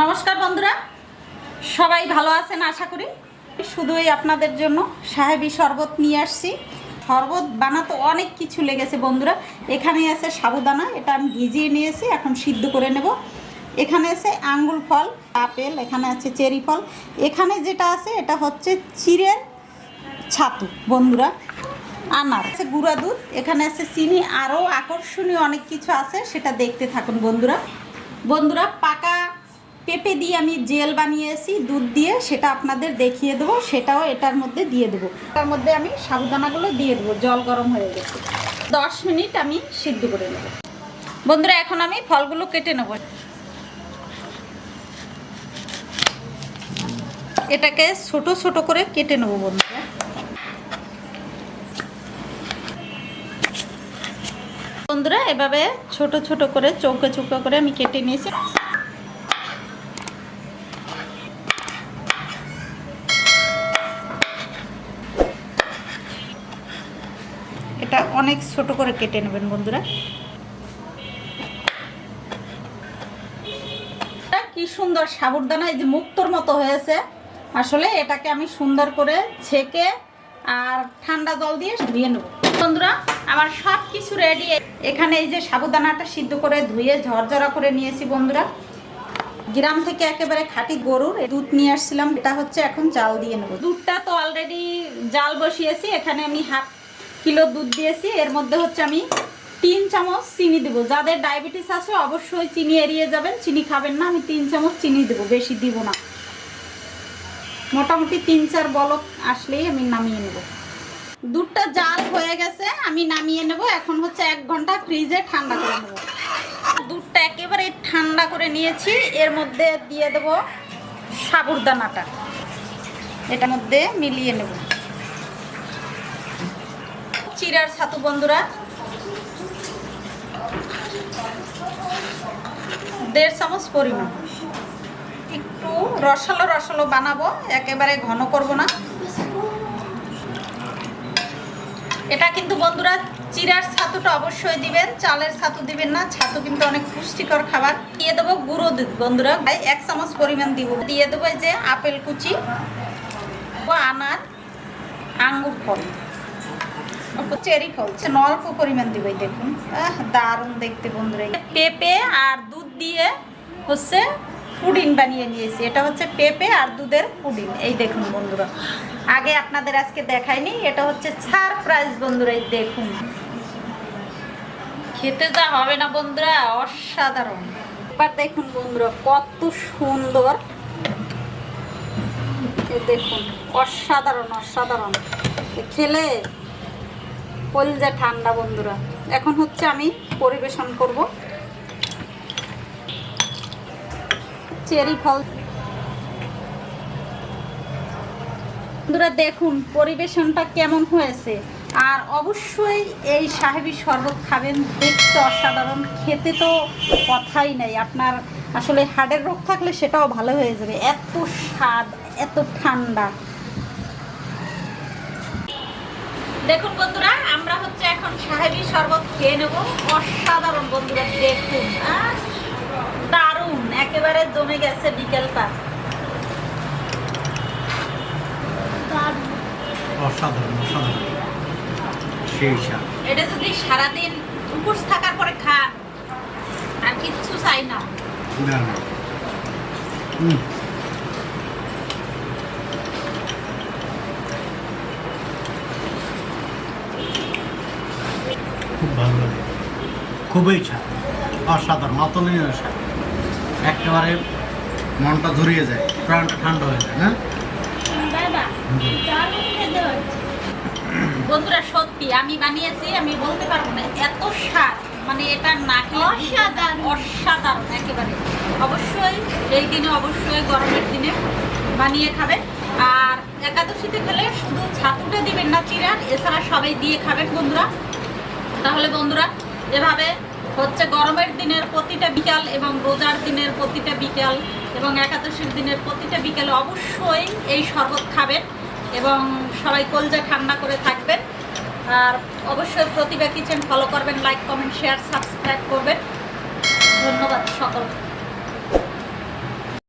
নমস্কার বন্ধুরা। সবাই ভালো আছেন আশা করি। শুধুই আপনাদের জন্য সাহেবি শরবত নিয়ে আসছি। শরবত বানাতে অনেক কিছু লেগেছে বন্ধুরা। এখানে আছে সাবুদানা, এটা আমি ভিজিয়ে নিয়েছি, এখন সিদ্ধ করে নেব। এখানে আছে আঙ্গুল ফল, আপেল, এখানে আছে চেরি ফল। এখানে যেটা আছে, এটা হচ্ছে চিড়ের ছাতু বন্ধুরা। আনার আছে গুঁড়া দুধ, এখানে আছে চিনি। আরও আকর্ষণীয় অনেক কিছু আছে, সেটা দেখতে থাকুন বন্ধুরা। বন্ধুরা, পাকা পেঁপে দিয়ে আমি জেল বানিয়েছি, দুধ দিয়ে সেটা আপনাদের দেখিয়ে দেবো, সেটাও এটার মধ্যে দিয়ে দেবো। তার মধ্যে আমি সাবুদানাগুলো দিয়ে দেবো, জল গরম হয়ে গেছে। দশ মিনিট আমি সিদ্ধ করে নেব। বন্ধুরা, এখন আমি ফলগুলো কেটে নেব। এটাকে ছোট ছোট করে কেটে নেব, বন্ধুরা। বন্ধুরা, এভাবে ছোট ছোট করে, চৌকো চৌকো করে আমি কেটে নিয়েছি। এটা অনেক ছোট করে কেটে নেবেন, বন্ধুরা। কি সুন্দর সাবুরদানা, এই যে মুক্তর মতো হয়েছে। আসলে এটাকে আমি সুন্দর করে ছেঁকে আর ঠান্ডা জল দিয়ে ধুয়ে নেব। বন্ধুরা, আমার সব কিছু রেডি এখানে এই যে সাবুদানাটা সিদ্ধ করে ধুয়ে ঝরঝরা করে নিয়েছি, বন্ধুরা। গ্রাম থেকে একেবারে খাঁটি গরুর দুধ নিয়ে আসছিলাম। এটা হচ্ছে এখন জাল দিয়ে নেব। দুধটা তো অলরেডি জাল বসিয়েছি। এখানে আমি হাফ কিলো দুধ দিয়েছি। এর মধ্যে হচ্ছে আমি তিন চামচ চিনি দেবো। যাদের ডায়াবেটিস আছে, অবশ্যই চিনি এড়িয়ে যাবেন। চিনি খাবেন না, আমি তিন চামচ চিনি দেবো, বেশি দিব না। মোটামুটি তিন, চার বলক আসলেই আমি নামিয়ে নেব। দুধটা জাল হয়ে গেছে, আমি নামিয়ে নেব। এখন হচ্ছে এক ঘণ্টা ফ্রিজে ঠান্ডা করে নেব। দুধটা একেবারে ঠান্ডা করে নিয়েছি। এর মধ্যে দিয়ে দেব সাবুরদানাটা। এটার মধ্যে মিলিয়ে নেব। চিরার ছাতু বন্ধুরা। দেড় চামচ পরিমাণ। একটু রসালো রসালো বানাবো, একেবারে ঘন করব না। এটা কিন্তু বন্ধুরা, চিরার ছাতুটা অবশ্যই দিবেন, চালের ছাতু দিবেন না, ছাতু কিন্তু অনেক পুষ্টিকর খাবার। দিয়ে দেবো গুঁড়ো দুধ বন্ধুরা, ভাই এক চামচ পরিমাণ দিব। দিয়ে দেবো যে আপেল কুচি ও আনার আঙ্গুর ফল। চেরি ফল অল্প পরিমাণ দিব, এই দেখুন। দারুণ দেখতে বন্ধুরা পেঁপে আর দুধ দিয়ে হচ্ছে পুডিং বানিয়ে নিয়েছি। এটা হচ্ছে পেঁপে আর দুধের পুডিং। এই দেখুন বন্ধুরা, আগে আপনাদের আজকে দেখাইনি, এটা হচ্ছে ছাড় প্রাইস বন্ধুরা, এই দেখুন। খেতে যা হবে না বন্ধুরা, অসাধারণ। এবার দেখুন বন্ধুরা, কত সুন্দর। দেখুন, অসাধারণ অসাধারণ। খেলে কলজা ঠান্ডা বন্ধুরা। এখন হচ্ছে আমি পরিবেশন করব। চেরি ফল। বন্ধুরা দেখুন, পরিবেশনটা কেমন হয়েছে। আর অবশ্যই এই সাহেবী শরবত খাবেন, দেখতে অসাধারণ, খেতে তো কথাই নেই। আপনার আসলে হার্টের রোগ থাকলে সেটাও ভালো হয়ে যাবে। এত স্বাদ, এত ঠান্ডা। দেখুন বন্ধুরা আমরা হচ্ছে এখন সাহেবী শরবত খেয়ে নেব। অসাধারণ বন্ধুরা দেখুন দারুণ একেবারে জমে গেছে বিকেলটা অসাধারণ অসাধারণ। সেই এটা যদি সারাদিন উপোস থাকার পরে খান আর কিচ্ছু চাই না। না না। হুম, খুবই স্বাদ অসাধারণ অতুলনীয় স্বাদ একেবারে মনটা ধরিয়ে যায় প্রাণটা ঠান্ডা হয়ে যায় না? বন্ধুরা সত্যি আমি বানিয়েছি আমি বলতে পারব না এত স্বাদ মানে এটা নাকি অসাধারণ। অসাধারণ একেবারে। অবশ্যই এই দিনে অবশ্যই গরমের দিনে বানিয়ে খাবেন আর একাদশীতে খেলে শুধু ছাতুটা দিবেন না চিরার এছাড়া সবাই দিয়ে খাবেন বন্ধুরা। তাহলে বন্ধুরা এভাবে হচ্ছে গরমের দিনের প্রতিটা বিকাল এবং রোজার দিনের প্রতিটা বিকাল এবং একাদশীর দিনের প্রতিটা বিকালে অবশ্যই এই শরবত খাবেন এবং সবাই কলজা ঠান্ডা করে থাকবেন। আর অবশ্যই প্রতিভা কিচেন ফলো করবেন লাইক কমেন্ট শেয়ার সাবস্ক্রাইব করবেন। ধন্যবাদ সকলকে।